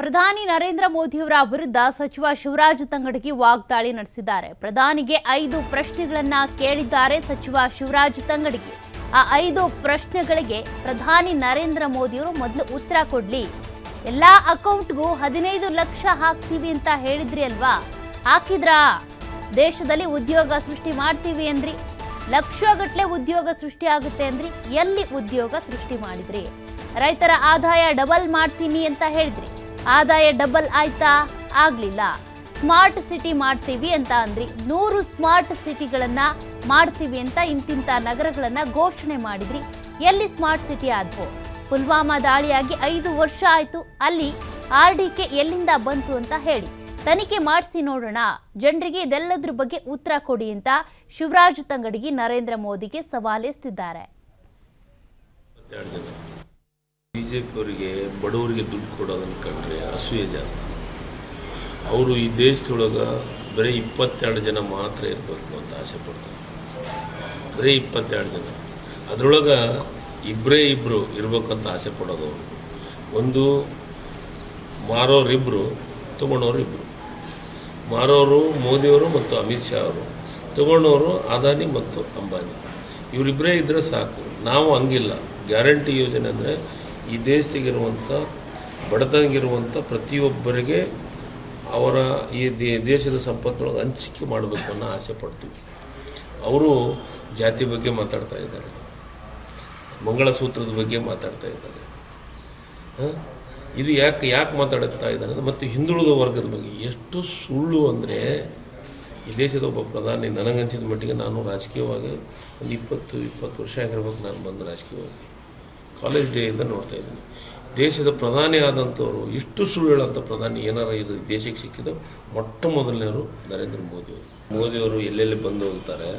ಪ್ರಧಾನಿ ನರೇಂದ್ರ ಮೋದಿಯವರ ವಿರುದ್ಧ ಸಚಿವ ಶಿವರಾಜ್ ತಂಗಡಗಿ ವಾಗ್ದಾಳಿ ನಡೆಸಿದ್ದಾರೆ. ಪ್ರಧಾನಿಗೆ ಐದು ಪ್ರಶ್ನೆಗಳನ್ನ ಕೇಳಿದ್ದಾರೆ ಸಚಿವ ಶಿವರಾಜ್ ತಂಗಡಗಿ. ಆ ಐದು ಪ್ರಶ್ನೆಗಳಿಗೆ ಪ್ರಧಾನಿ ನರೇಂದ್ರ ಮೋದಿಯವರು ಮೊದಲು ಉತ್ತರ ಕೊಡ್ಲಿ. ಎಲ್ಲಾ ಅಕೌಂಟ್ಗೂ ಹದಿನೈದು ಲಕ್ಷ ಹಾಕ್ತೀವಿ ಅಂತ ಹೇಳಿದ್ರಿ ಅಲ್ವಾ? ಹಾಕಿದ್ರಾ? ದೇಶದಲ್ಲಿ ಉದ್ಯೋಗ ಸೃಷ್ಟಿ ಮಾಡ್ತೀವಿ ಅಂದ್ರಿ. ಲಕ್ಷಗಟ್ಟಲೆ ಉದ್ಯೋಗ ಸೃಷ್ಟಿ ಆಗುತ್ತೆ ಅಂದ್ರಿ. ಎಲ್ಲಿ ಉದ್ಯೋಗ ಸೃಷ್ಟಿ ಮಾಡಿದ್ರಿ? ರೈತರ ಆದಾಯ ಡಬಲ್ ಮಾಡ್ತೀನಿ ಅಂತ ಹೇಳಿದ್ರಿ. ಆದಾಯ ಡಬಲ್ ಆಯ್ತಾ? ಆಗ್ಲಿಲ್ಲ. ಸ್ಮಾರ್ಟ್ ಸಿಟಿ ಮಾಡ್ತೀವಿ ಅಂತ ಅಂದ್ರಿ. ನೂರು ಸ್ಮಾರ್ಟ್ ಸಿಟಿಗಳನ್ನ ಮಾಡ್ತೀವಿ ಅಂತ ಇಂತಿಂತ ನಗರಗಳನ್ನ ಘೋಷಣೆ ಮಾಡಿದ್ರಿ. ಎಲ್ಲಿ ಸ್ಮಾರ್ಟ್ ಸಿಟಿ ಆದ್ವು? ಪುಲ್ವಾಮಾ ದಾಳಿಯಾಗಿ ಐದು ವರ್ಷ ಆಯ್ತು. ಅಲ್ಲಿ ಆರ್ ಡಿ ಕೆ ಎಲ್ಲಿಂದ ಬಂತು ಅಂತ ಹೇಳಿ. ತನಿಖೆ ಮಾಡಿಸಿ ನೋಡೋಣ. ಜನರಿಗೆ ಇದೆಲ್ಲದ್ರ ಬಗ್ಗೆ ಉತ್ತರ ಕೊಡಿ ಅಂತ ಶಿವರಾಜ್ ತಂಗಡಗಿ ನರೇಂದ್ರ ಮೋದಿಗೆ ಸವಾಲೆಸ್ತಿದ್ದಾರೆ. ಬಿ ಜೆ ಪಿಯವರಿಗೆ ಬಡವರಿಗೆ ದುಡ್ಡು ಕೊಡೋದನ್ನು ಕಂಡ್ರೆ ಅಸೂಯೆ ಜಾಸ್ತಿ. ಅವರು ಈ ದೇಶದೊಳಗೆ ಬರೀ ಇಪ್ಪತ್ತೆರಡು ಜನ ಮಾತ್ರ ಇರಬೇಕು ಅಂತ ಆಸೆ ಪಡ್ತಾರೆ. ಬರೀ ಇಪ್ಪತ್ತೆರಡು ಜನ. ಅದರೊಳಗೆ ಇಬ್ಬರೇ ಇಬ್ಬರು ಇರಬೇಕಂತ ಆಸೆ ಪಡೋದು ಅವರು. ಒಂದು ಮಾರೋರಿಬ್ಬರು ತಗೊಂಡವರು ಇಬ್ಬರು ಮಾರೋರು ಮೋದಿಯವರು ಮತ್ತು ಅಮಿತ್ ಶಾ ಅವರು. ತಗೊಂಡವರು ಅದಾನಿ ಮತ್ತು ಅಂಬಾನಿ. ಇವರಿಬ್ಬರೇ ಇದ್ದರೆ ಸಾಕು. ನಾವು ಹಂಗಿಲ್ಲ. ಗ್ಯಾರಂಟಿ ಯೋಜನೆ ಅಂದರೆ ಈ ದೇಶದಾಗಿರುವಂಥ ಬಡತನಗಿರುವಂಥ ಪ್ರತಿಯೊಬ್ಬರಿಗೆ ಅವರ ಈ ದೇಶದ ಸಂಪತ್ತೊಳಗೆ ಹಂಚಿಕೆ ಮಾಡಬೇಕು ಅನ್ನೋ ಆಸೆ ಪಡ್ತೀವಿ. ಅವರು ಜಾತಿ ಬಗ್ಗೆ ಮಾತಾಡ್ತಾ ಇದ್ದಾರೆ. ಮಂಗಳಸೂತ್ರದ ಬಗ್ಗೆ ಮಾತಾಡ್ತಾ ಇದ್ದಾರೆ? ಇದು ಯಾಕೆ ಯಾಕೆ ಮಾತಾಡುತ್ತಾ ಇದ್ದಾರೆ ಮತ್ತು ಹಿಂದುಳಿದ ವರ್ಗದ ಬಗ್ಗೆ. ಎಷ್ಟು ಸುಳ್ಳು ಅಂದರೆ ಈ ದೇಶದ ಒಬ್ಬ ಪ್ರಧಾನಿ, ನನಗನ್ಸಿದ ಮಟ್ಟಿಗೆ ನಾನು ರಾಜಕೀಯವಾಗಿ ಒಂದು ಇಪ್ಪತ್ತು ಇಪ್ಪತ್ತು ವರ್ಷ ಆಗಿರ್ಬೇಕು ನಾನು ಬಂದು ರಾಜಕೀಯವಾಗಿ. ಕಾಲೇಜ್ ಡೇಯಿಂದ ನೋಡ್ತಾ ಇದ್ದೀನಿ. ದೇಶದ ಪ್ರಧಾನಿ ಆದಂಥವರು ಇಷ್ಟು ಸುಳ್ಳು ಹೇಳೋಂಥ ಪ್ರಧಾನಿ ಏನಾರ ಇದು ದೇಶಕ್ಕೆ ಸಿಕ್ಕಿದ್ದು ಮೊಟ್ಟ ಮೊದಲನೇವರು ನರೇಂದ್ರ ಮೋದಿಯವರು ಮೋದಿಯವರು ಎಲ್ಲೆಲ್ಲಿ ಬಂದು ಹೋಗ್ತಾರೆ,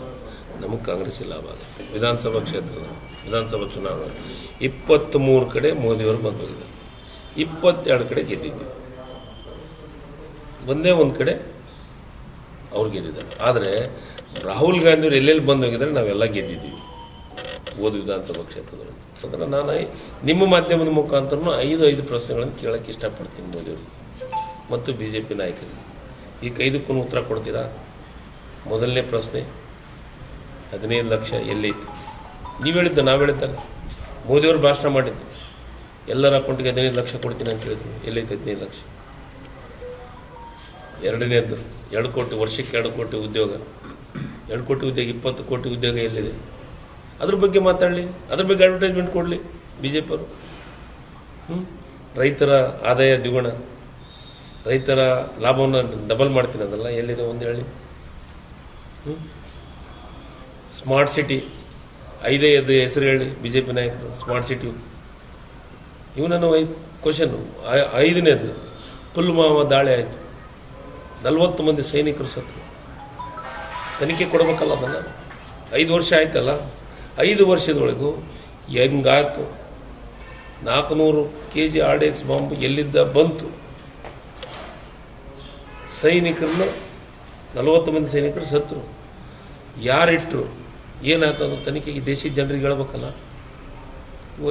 ನಮಗೆ ಕಾಂಗ್ರೆಸ್ ಲಾಭ ಆಗುತ್ತೆ. ವಿಧಾನಸಭಾ ಕ್ಷೇತ್ರದ, ವಿಧಾನಸಭಾ ಚುನಾವಣೆ. ಇಪ್ಪತ್ತ್ಮೂರು ಕಡೆ ಮೋದಿಯವರು ಬಂದು ಹೋಗಿದ್ದಾರೆ. ಇಪ್ಪತ್ತೆರಡು ಕಡೆ ಗೆದ್ದಿದ್ದೀವಿ ಒಂದೇ ಒಂದು ಕಡೆ ಅವ್ರು ಗೆದ್ದಿದ್ದಾರೆ. ಆದರೆ ರಾಹುಲ್ ಗಾಂಧಿಯವರು ಎಲ್ಲೆಲ್ಲಿ ಬಂದು ಹೋಗಿದ್ದಾರೆ, ನಾವೆಲ್ಲ ಗೆದ್ದಿದ್ದೀವಿ. ಓದು ವಿಧಾನಸಭಾ ಕ್ಷೇತ್ರದಲ್ಲಿ. ಅಂದ್ರೆ ನಾನು ನಿಮ್ಮ ಮಾಧ್ಯಮದ ಮುಖಾಂತರ ಐದು ಐದು ಪ್ರಶ್ನೆಗಳನ್ನು ಕೇಳಕ್ಕೆ ಇಷ್ಟಪಡ್ತೀನಿ ಮೋದಿಯವರು ಮತ್ತು ಬಿ ಜೆ ಪಿ ನಾಯಕರಿಗೆ ಈ ಐದಕ್ಕೂ ಉತ್ತರ ಕೊಡ್ತೀರಾ? ಮೊದಲನೇ ಪ್ರಶ್ನೆ, ಹದಿನೈದು ಲಕ್ಷ ಎಲ್ಲೈತಿ. ನೀವು ಹೇಳಿದ್ದು ನಾವು ಹೇಳಿದ್ದಲ್ಲ. ಮೋದಿಯವರು ಭಾಷಣ ಮಾಡಿದ್ದು. ಎಲ್ಲರ ಅಕೌಂಟಿಗೆ ಹದಿನೈದು ಲಕ್ಷ ಕೊಡ್ತೀನಿ ಅಂತ ಹೇಳಿದ್ರು. ಎಲ್ಲೈತೆ ಹದಿನೈದು ಲಕ್ಷ? ಎರಡನೇದ್ದು ಎರಡು ಕೋಟಿ, ವರ್ಷಕ್ಕೆ ಎರಡು ಕೋಟಿ ಉದ್ಯೋಗ. ಎರಡು ಕೋಟಿ ಉದ್ಯೋಗ, ಇಪ್ಪತ್ತು ಕೋಟಿ ಉದ್ಯೋಗ ಎಲ್ಲಿದೆ? ಅದ್ರ ಬಗ್ಗೆ ಮಾತಾಡಲಿ, ಅದ್ರ ಬಗ್ಗೆ ಅಡ್ವರ್ಟೈಸ್ಮೆಂಟ್ ಕೊಡಲಿ ಬಿ ಜೆ ರೈತರ ಆದಾಯ ದ್ವಿಗುಣ. ರೈತರ ಲಾಭವನ್ನು ಡಬಲ್ ಮಾಡ್ತೀನಿ ಅದಲ್ಲ, ಎಲ್ಲಿದೆ ಒಂದು ಹೇಳಿ. ಸ್ಮಾರ್ಟ್ ಸಿಟಿ ಐದೇ ಅದು ಹೆಸರು ಹೇಳಿ ಬಿ ಜೆ ನಾಯಕರು ಸ್ಮಾರ್ಟ್ ಸಿಟಿ ಇವು ನನ್ನ ಕ್ವಶನ್ ಐದನೇದು ಪುಲ್ವಾಮಾ ದಾಳಿ ಆಯಿತು. ನಲವತ್ತು ಮಂದಿ ಸೈನಿಕರು ಸತ್ತು. ತನಿಖೆ ಕೊಡಬೇಕಲ್ಲ ಅದನ್ನು? ಐದು ವರ್ಷ ಆಯ್ತಲ್ಲ? ಐದು ವರ್ಷದೊಳಗೂ ಹೆಂಗಾಯ್ತು? ನಾಲ್ಕುನೂರು K G R D X bomb ಎಲ್ಲಿದ್ದ ಬಂತು? ಸೈನಿಕರನ್ನು, ನಲವತ್ತು ಮಂದಿ ಸೈನಿಕರು ಸತ್ರು ಯಾರಿಟ್ಟರು ಏನಾಯ್ತು ಅನ್ನೋ ತನಿಖೆಗೆ ದೇಶದ ಜನರಿಗೆ ಹೇಳ್ಬೇಕಲ್ಲ?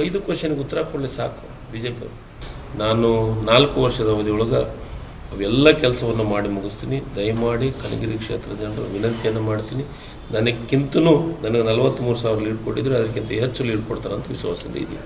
ಐದು ಕ್ವಶನ್ಗೆ ಉತ್ತರ ಕೊಡಲಿ ಸಾಕು ಬಿ ಜೆ ಪಿ ನಾನು ನಾಲ್ಕು ವರ್ಷದ ಅವಧಿಯೊಳಗೆ ಅವೆಲ್ಲ ಕೆಲಸವನ್ನು ಮಾಡಿ ಮುಗಿಸ್ತೀನಿ. ದಯಮಾಡಿ ಕನಗಿರಿ ಕ್ಷೇತ್ರದ ಜನರು ವಿನಂತಿಯನ್ನು ಮಾಡ್ತೀನಿ. ನನಕ್ಕಿಂತನೂ ನನಗೆ ನಲವತ್ತ್ಮೂರು ಸಾವಿರ ಲೀಡ್ ಕೊಟ್ಟಿದ್ರು ಅದಕ್ಕಿಂತ ಹೆಚ್ಚು ಲೀಡ್ ಕೊಡ್ತಾರಂತ ವಿಶ್ವಾಸದಿಂದ ಇದ್ದೀನಿ.